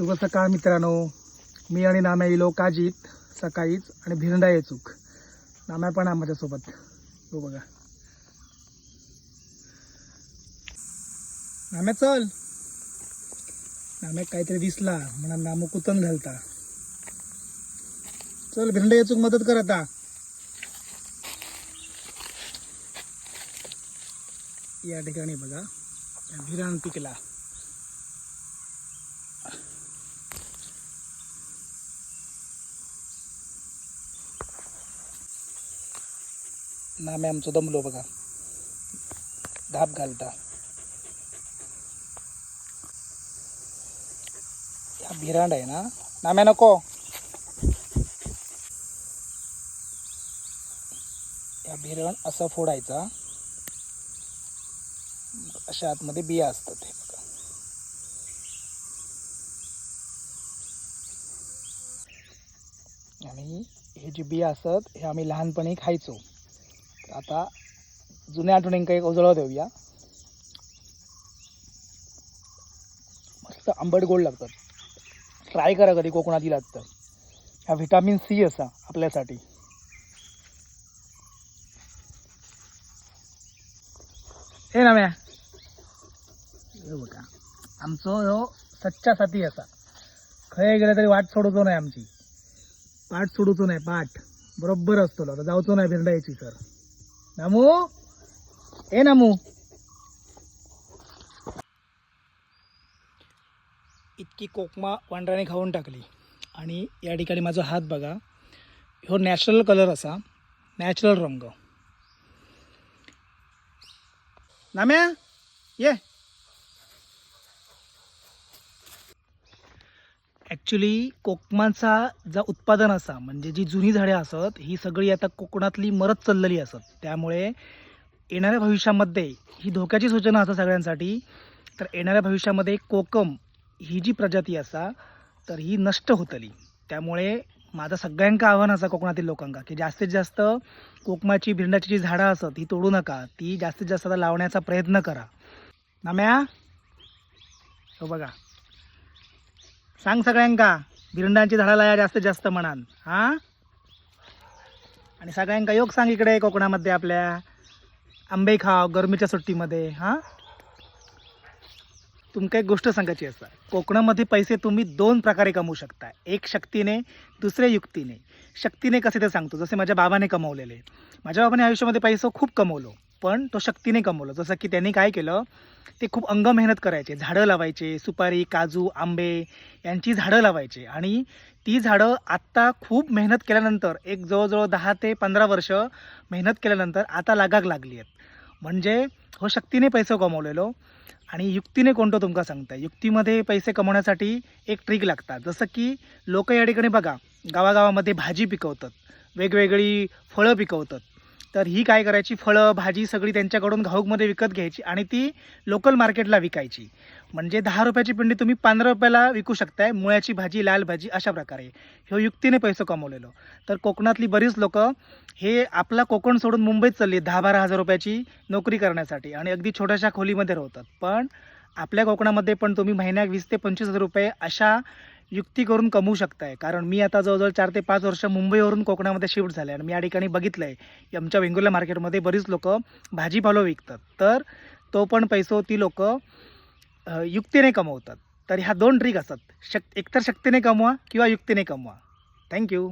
शुभ सकाळ मित्रांनो मी आणि नाम्या इलो काजीत सकाळीच आणि भिरंडा येचूक नाम्या पण आहे माझ्यासोबत. हो बघा. नाम्या चल. नाम्या काहीतरी दिसला म्हणा नामो कुतन घालता. चल भिरंडा येचूक मदत कर आता. या ठिकाणी बघा भिरण पिकला. नामे आमचं दमलो बघा. धाप घालता. ह्या भिरांड आहे ना? नाम्या नको. या भिरण असं फोडायचा. अशा आतमध्ये बिया असतात हे बघा. आणि हे जे बिया असतात हे आम्ही लहानपणी खायचो. आता जुन्या आठवणींका एक उजळा देऊया. मस्त आंबट गोड लागतात. ट्राय करा कधी कोकणात इलात तर ह्या व्हिटॅमिन सी असा आपल्यासाठी. हे ना म्या. बघा. आमचो ह्यो सच्चा साथी असा. खंय गेलं तरी वाट सोडूचो नाही आमची. पाठ सोडूचो नाही पाठ. बरोबर असतो. आता जाऊचो नाही भिरडायची सर. नामू? ए नामू. इतकी कोकमा वांढराने खाऊन टाकली. आणि या ठिकाणी माझा हात बघा. ह्यो नॅचरल कलर असा. नॅचरल रंग. नाम्या ये. ॲक्च्युली कोकमाचा जा उत्पादन असा म्हणजे जी जुनी झाडे असत ही सगळी आता कोकणातली मरत चाललेली असत. त्यामुळे येणाऱ्या भविष्यामध्ये ही धोक्याची सूचना असा सगळ्यांसाठी. तर येणाऱ्या भविष्यामध्ये कोकम ही जी प्रजाती असा तर ही नष्ट होतली. त्यामुळे माझं सगळ्यांका आव्हान असा कोकणातील लोकांका की जास्तीत जास्त कोकमाची भिरंडाची जी झाडं असत ती तोडू नका. ती जास्तीत जास्त आता लावण्याचा प्रयत्न करा. नाम्या? हो बघा. सांग सगळ्यांका भिरंडांची झाडं लाया जास्तीत जास्त म्हणान हा? आणि सगळ्यांका योग सांग इकडे कोकणामध्ये आपल्या. आंबे खाव गरमीच्या सुट्टीमध्ये हा? तुमका एक गोष्ट सांगायची असता कोकणामध्ये पैसे तुम्ही दोन प्रकारे कमवू शकता. एक शक्तीने दुसरे युक्तीने. शक्तीने कसे ते सांगतो? जसे माझ्या बाबाने कमवलेले. माझ्या बाबाने आयुष्यामध्ये पैसे खूप कमवलो. पण तो शक्तीने कमवलं. जसं की त्यांनी काय केलं ते खूप अंग मेहनत करायचे. झाडं लावायचे सुपारी काजू आंबे यांची झाडं लावायचे. आणि ती झाडं आत्ता खूप मेहनत केल्यानंतर एक जवळजवळ दहा ते पंधरा वर्ष मेहनत केल्यानंतर आता लागाक लागली आहेत. म्हणजे हो शक्तीने पैसे कमवलेलो आणि युक्तीने कोणतं तुमका सांगता युक्तीमध्ये पैसे कमवण्यासाठी एक ट्रिक लागतात. जसं की लोक या ठिकाणी बघा गावागावामध्ये भाजी पिकवतात. वेगवेगळी फळं पिकवतात. तर ही काय करायची? फळं भाजी सगळी त्यांच्याकडून घाऊकमध्ये विकत घ्यायची आणि ती लोकल मार्केटला विकायची. म्हणजे दहा रुपयाची पिंडी तुम्ही पंधरा रुपयाला विकू शकताय. मुळ्याची भाजी लाल भाजी अशा प्रकारे. ह्यो युक्तीने पैसे कमवलेलो. तर कोकणातली बरीच लोक हे आपला कोकण सोडून मुंबईत चालली दहा बारा हजार रुपयाची नोकरी करण्यासाठी. आणि अगदी छोट्याशा खोलीमध्ये राहतात. पण आपल्या कोकणामध्ये पण तुम्ही महिन्यात वीस ते पंचवीस हजार रुपये अशा युक्ती करून कमवू शकताय. कारण मी आता जवळजवळ चार ते पाच वर्ष मुंबईवरून कोकणामध्ये शिफ्ट झाले आणि मी या ठिकाणी बघितलं आहे आमच्या वेंगुर्ला मार्केटमध्ये बरीच लोक भाजीपालो विकतात. तर तो पण पैसो ती लोक युक्तीने कमवतात. तर ह्या दोन ट्रिक असतात. शक एकतर शक्तीने कमवा किंवा युक्तीने कमवा. थँक्यू